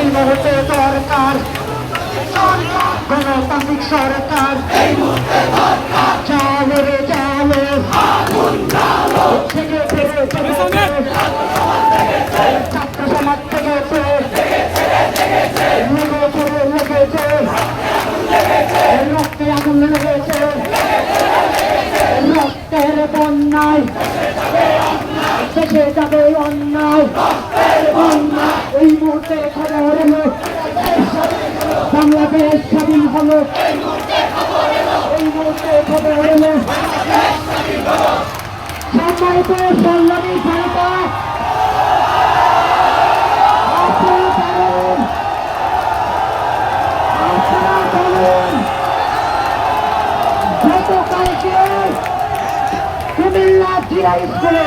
এই মুহূর্তে দরকার গণতান্ত্রিক সরকার চালো রে চালো থেকে ফেরে ছাত্র সমাজ থেকে লেগেছে লেগেছে রক্তে আগুন লেগেছে। রক্তের বন্যায় শেষে যাবে অন্যায়। এই মুহূর্তে খবর এলো বাংলাদেশ স্বাধীন হলো। এই মুহূর্তে খবর এলো সম্মানিত কুমিল্লা জিরা স্কুলে